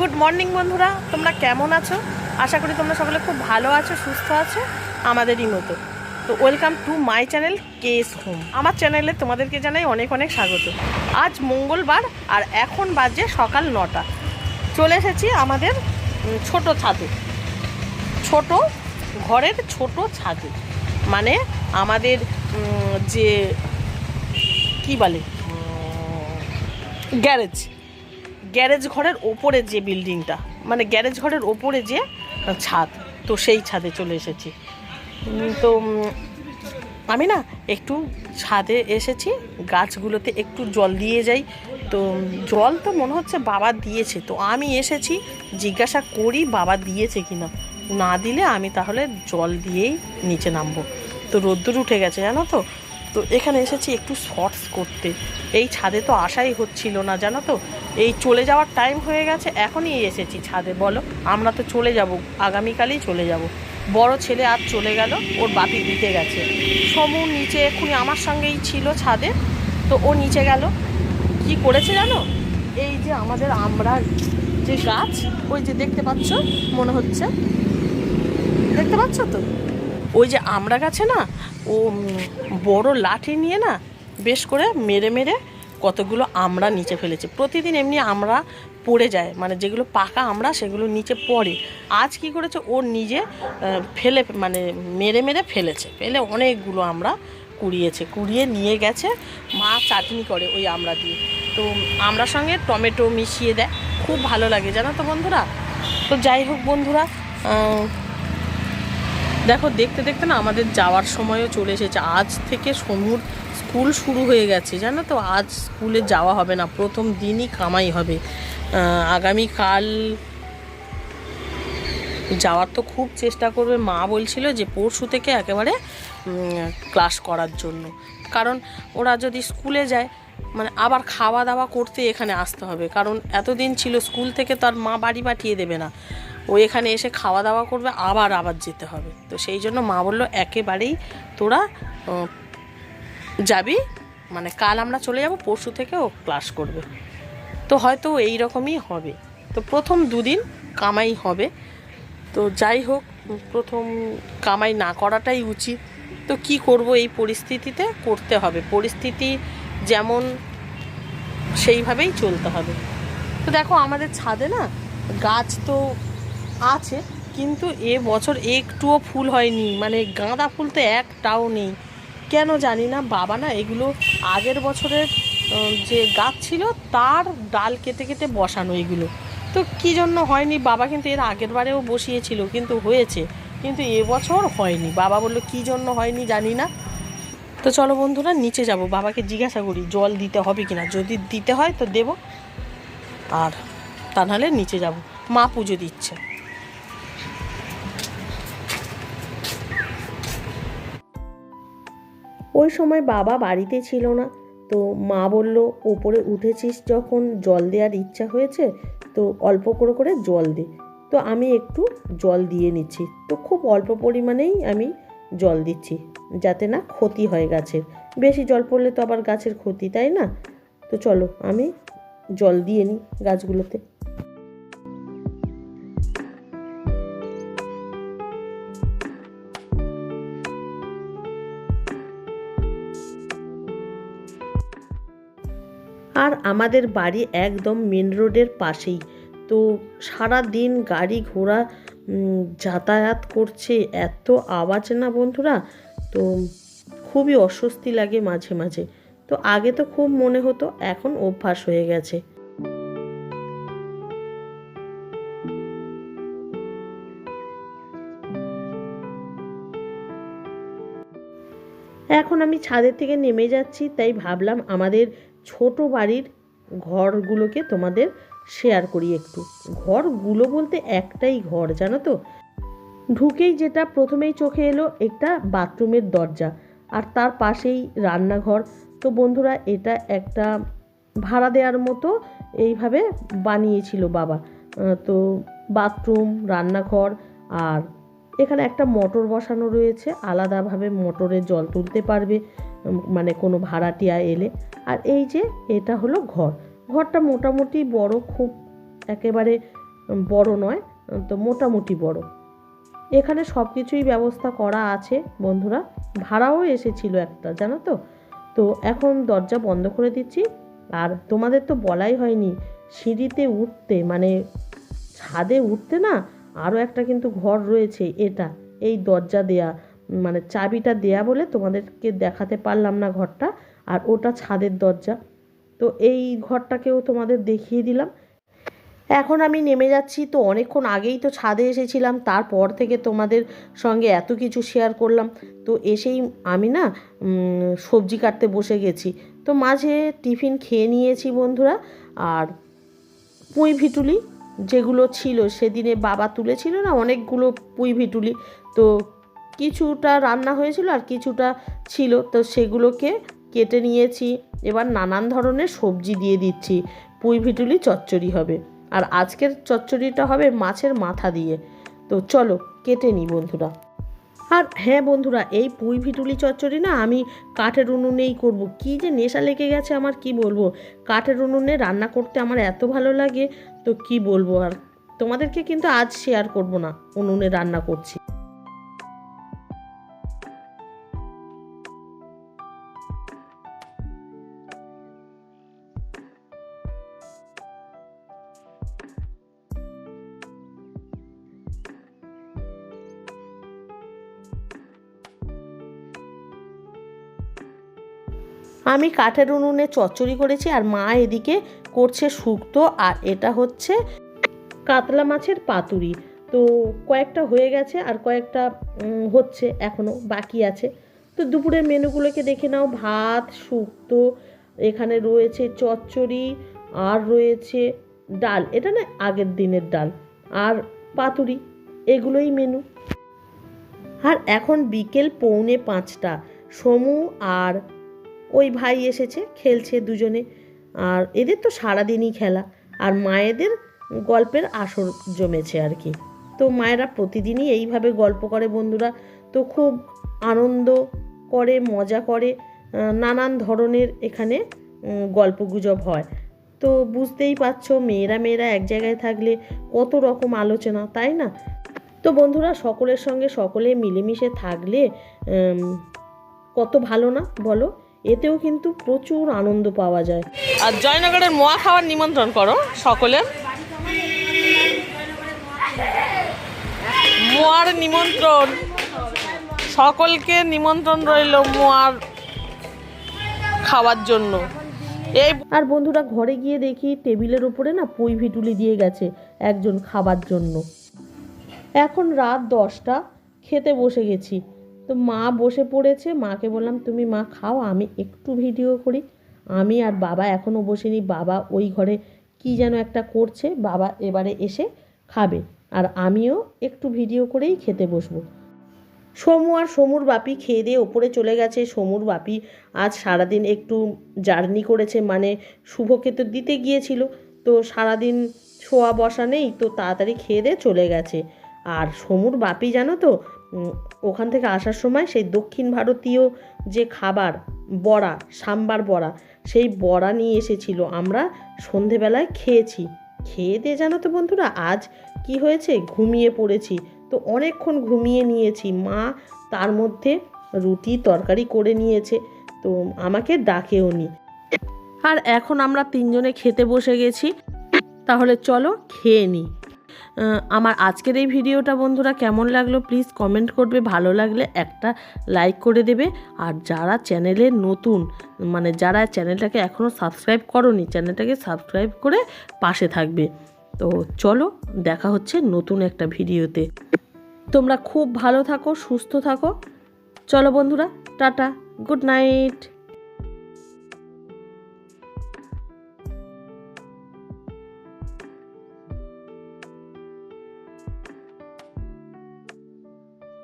Good morning বন্ধুরা। তোমরা কেমন আছো? আশা করি তোমরা সকলে খুব ভালো আছো, সুস্থ আছো আমাদেরই মতো। তো welcome to my channel case home আমার চ্যানেলে তোমাদেরকে জানাই অনেক অনেক স্বাগত। আজ মঙ্গলবার আর এখন বাজে সকাল নটা। চলে এসেছি আমাদের ছোট ছাদে। ছোট ঘরের ছোট ছাদে। মানে আমাদের যে, কি বলে? গ্যারেজ। গ্যারেজ ঘরের ওপরে যে বিল্ডিংটা মানে গ্যারেজ ঘরের ওপরে যে ছাদ, তো সেই ছাদে চলে এসেছি। তো আমি না একটু ছাদে এসেছি, গাছগুলোতে একটু জল দিয়ে যাই। তো জল তো মনে হচ্ছে বাবা দিয়েছে, তো আমি এসেছি জিজ্ঞাসা করি বাবা দিয়েছে কিনা। না দিলে আমি তাহলে জল দিয়েই নিচে নামবো। তো রোদ্দুর উঠে গেছে, জানো তো? তো এখানে এসেছি একটু শর্টস করতে। এই ছাদে তো আশাই হচ্ছিল না, জানো তো? এই চলে যাওয়ার টাইম হয়ে গেছে, এখনই এসেছি ছাদে, বলো। আমরা তো চলে যাব, আগামীকালই চলে যাব। বড় ছেলে আর চলে গেল, ওর বাপি দিতে গেছে। সমু নিচে এক্ষুনি আমার সঙ্গেই ছিল ছাদে, তো ও নিচে গেল। কি করেছে জানো? এই যে আমাদের আমরা যে গাছ, ওই যে দেখতে পাচ্ছ, মনে হচ্ছে। দেখতে পাচ্ছ তো? ওই যে আমরা গাছে না ও বড় লাঠি নিয়ে না বেশ করে মেরে মেরে কতগুলো আমড়া নিচে ফেলেছে। প্রতিদিন এমনি আমড়া পড়ে যায় মানে যেগুলো পাকা আমরা সেগুলো নিচে পড়ে। আজ কি করেছে? ও নিজে ফেলে মানে মেরে মেরে ফেলেছে। ফেলে অনেকগুলো আমরা কুড়িয়েছে, কুড়িয়ে নিয়ে গেছে, মা চাটনি করে ওই আমড়া দিয়ে। তো আমরা সঙ্গে টমেটো মিশিয়ে দেয়, খুব ভালো লাগে। জানো তো বন্ধুরা? তো যাই হোক বন্ধুরা দেখো, দেখতে দেখতে না আমাদের যাওয়ার সময়ও চলে এসেছে। আজ থেকে সমুর স্কুল শুরু হয়ে গেছে, জানো তো? আজ স্কুলে যাওয়া হবে না, প্রথম দিনই কামাই হবে। আগামীকাল যাওয়ার তো খুব চেষ্টা করবে, মা বলছিল যে পরশু থেকে একেবারে ক্লাস করার জন্য। কারণ ওরা যদি স্কুলে যায় মানে আবার খাওয়া দাওয়া করতে এখানে আসতে হবে। কারণ এতদিন ছিল, স্কুল থেকে তার মা বাড়ি পাঠিয়ে দেবে না। ও এখানে এসে খাওয়া দাওয়া করবে, আবার আবার যেতে হবে। তো সেই জন্য মা বলল, একেবারেই তোরা যাবি মানে কাল আমরা চলে যাব, পরশু থেকে ও ক্লাস করবে। তো হয়তো এই রকমই হবে। তো প্রথম দুদিন কামাই হবে। তো যাই হোক, প্রথম কামাই না করাটাই উচিত। তো কি করব এই পরিস্থিতিতে? করতে হবে। পরিস্থিতি যেমন সেইভাবেই চলতে হবে। তো দেখো, আমাদের ছাদে না গাছ তো আছে, কিন্তু এ বছর একটুও ফুল হয়নি। মানে গাঁদা ফুল তো একটাও নেই। কেন জানি না, বাবা না এগুলো আগের বছরের যে গাছ ছিল, তার ডাল কেটে কেটে বসানো এগুলো। তো কী জন্য হয়নি? বাবা কিন্তু এর আগের বারেও বসিয়েছিল, কিন্তু হয়েছে। কিন্তু এবছর হয়নি। বাবা বলল, কী জন্য হয়নি জানি না। তো চলো বন্ধুরা, নিচে যাব। বাবাকে জিজ্ঞাসা করি, জল দিতে হবে কিনা? যদি দিতে হয় তো দেব। আর তা নাহলে নিচে যাব। মা পুজো দিচ্ছে। ওই সময় বাবা বাড়িতে ছিল না। তো মা বলল, ওপরে উঠেছিস যখন জল দেওয়ার ইচ্ছা হয়েছে, তো অল্প করে করে জল দে। তো আমি একটু জল দিয়ে নিচ্ছি। তো খুব অল্প পরিমাণেই আমি জল দিচ্ছি, যাতে না ক্ষতি হয় গাছের বেশি জল পড়লে তো আবার গাছের ক্ষতি, তাই না? তো চলো, আমি জল দিয়ে নিই গাছগুলোতে। আর আমাদের বাড়ি একদম মেন রোডের পাশেই। তো সারা দিন গাড়ি ঘোড়া যাতায়াত করছে, এত আওয়াজ না বন্ধুরা? তো খুবই অস্বস্তি লাগে মাঝে মাঝে। তো আগে তো খুব মনে হতো, এখন অভ্যাস হয়ে গেছে। এখন আমি ছাদের থেকে নেমে যাচ্ছি, তাই ভাবলাম আমাদের ছোট বাড়ির ঘরগুলোকে তোমাদের শেয়ার করি একটু। ঘরগুলো বলতে একটাই ঘর, জানো তো? ঢুকেই যেটা প্রথমেই চোখে এলো একটা বাথরুমের দরজা আর তার পাশেই রান্নাঘর। তো বন্ধুরা, এটা একটা ভাড়া দেওয়ার মতো এইভাবে বানিয়েছিল বাবা। তো বাথরুম, রান্নাঘর আর এখানে একটা মোটর বসানো রয়েছে। আলাদাভাবে মোটরে জল তুলতে পারবে। মানে কোনো ভাড়াটিয়া এলে। আর এই যে এটা হলো ঘর। ঘরটা মোটামুটি বড়, খুব একেবারে বড় নয়, তো মোটামুটি বড়। এখানে সব কিছুই ব্যবস্থা করা আছে বন্ধুরা। ভাড়াও এসেছিল একটা, জানো তো? তো এখন দরজা বন্ধ করে দিচ্ছি। আর তোমাদের তো বলাই হয়নি, সিঁড়িতে উঠতে মানে ছাদে উঠতে না আরও একটা কিন্তু ঘর রয়েছে, এটা, এই দরজা দেয়া। মানে চাবিটা দেয়া বলে তোমাদেরকে দেখাতে পারলাম না ঘরটা, আর ওটা ছাদের দরজা। তো এই ঘরটাকেও তোমাদের দেখিয়ে দিলাম। এখন আমি নেমে যাচ্ছি, তো অনেকক্ষণ আগেই তো ছাদে এসেছিলাম, তারপর থেকে তোমাদের সঙ্গে এত কিছু শেয়ার করলাম। তো এসেই আমি না সবজি কাটতে বসে গেছি। তো মাঝে টিফিন খেয়ে নিয়েছি বন্ধুরা, আর পুঁই ভিটুলি যেগুলো ছিল সেদিনে বাবা তুলেছিল না, অনেকগুলো পুঁই ভিটুলি। তো কিছুটা রান্না হয়েছিল আর কিছুটা ছিল। তো সেগুলোকে কেটে নিয়েছি। এবার নানান ধরনের সবজি দিয়ে দিচ্ছি। পুঁই ভিটুলি চচ্চড়ি হবে। আর আজকের চচ্চড়িটা হবে মাছের মাথা দিয়ে। তো চলো, কেটে নিই বন্ধুরা। আর হ্যাঁ বন্ধুরা, এই পুঁই ভিটুলি চচ্চড়ি না আমি কাঠের উনুনেই করব। কি যে নেশা লেগে গেছে আমার, কি বলব? কাঠের উনুনে রান্না করতে আমার এত ভালো লাগে, তো কি বলব? আর তোমাদেরকে কিন্তু আজ শেয়ার করব না, উনুনে রান্না করছি। আমি কাঠের উনুনে চচ্চড়ি করেছি আর মা এদিকে করছে শুক্তো আর এটা হচ্ছে কাতলা মাছের পাতুরি। তো কয়েকটা হয়ে গেছে আর কয়েকটা হচ্ছে এখনও বাকি আছে। তো দুপুরের মেনুগুলোকে দেখে নাও। ভাত, শুক্তো, এখানে রয়েছে চচ্চড়ি আর রয়েছে ডাল। এটা না আগের দিনের ডাল আর পাতুরি, এগুলোই মেনু। আর এখন বিকেল পৌনে পাঁচটা। সমু আর ওই ভাই এসেছে, খেলছে দুজনে। আর এদের তো সারাদিনই খেলা। আর মায়েদের গল্পের আসর জমেছে আর কি। তো মায়েরা প্রতিদিনই এইভাবে গল্প করে বন্ধুরা। তো খুব আনন্দ করে, মজা করে নানান ধরনের এখানে গল্পগুজব হয়। তো বুঝতেই পারছ, মেয়েরা মেয়েরা এক জায়গায় থাকলে কত রকম আলোচনা, তাই না? তো বন্ধুরা, সকলের সঙ্গে সকলে মিলেমিশে থাকলে কত ভালো না, বলো? এতেও কিন্তু প্রচুর আনন্দ পাওয়া যায়। আর জয়নগরের মোয়া খাওয়ার নিমন্ত্রণ করো সকলের মোয়ার নিমন্ত্রণ। সকলকে নিমন্ত্রণ রইল মোয়ার খাওয়ার জন্য। এই আর বন্ধুরা ঘরে গিয়ে দেখি টেবিলের উপরে না পুঁই ভিটুলি দিয়ে গেছে একজন খাবার জন্য। এখন রাত দশটা খেতে বসে গেছি। তো মা বসে পড়েছে। মাকে বললাম, তুমি মা খাও, আমি একটু ভিডিও করি। আমি আর বাবা এখনও বসিনি। বাবা ওই ঘরে কি যেন একটা করছে। বাবা এবারে এসে খাবে আর আমিও একটু ভিডিও করেই খেতে বসবো। সমু আর সমুর বাপি খেয়ে দিয়ে ওপরে চলে গেছে। সমুর বাপি আজ সারাদিন একটু জার্নি করেছে মানে শুভকে তো দিতে গিয়েছিল। তো সারাদিন শোয়া বসা নেই, তো তাড়াতাড়ি খেয়ে দিয়ে চলে গেছে। আর সমুর বাপি জানো তো ওখান থেকে আসার সময় সেই দক্ষিণ ভারতীয় যে খাবার, বড়া, সাম্বার বড়া, সেই বড়া নিয়ে এসেছিল আমরা সন্ধেবেলায় খেয়েছি। খেয়ে দিয়ে জানো তো বন্ধুরা, আজ কি হয়েছে? ঘুমিয়ে পড়েছি। তো অনেকক্ষণ ঘুমিয়ে নিয়েছি। মা তার মধ্যে রুটি তরকারি করে নিয়েছে। তো আমাকে ডাকেও নি। আর এখন আমরা তিনজনে খেতে বসে গেছি। তাহলে চলো খেয়ে নিই আমার আজকের এই ভিডিওটা বন্ধুরা কেমন লাগল প্লিজ কমেন্ট করবে। ভালো লাগলে একটা লাইক করে দেবে। আর যারা চ্যানেলে নতুন মানে যারা চ্যানেলটাকে এখনও সাবস্ক্রাইব করনি চ্যানেলটাকে সাবস্ক্রাইব করে পাশে থাকবে। তো চলো, দেখা হচ্ছে নতুন একটা ভিডিওতে। তোমরা খুব ভালো থাকো, সুস্থ থাকো। চলো বন্ধুরা, টাটা গুড নাইট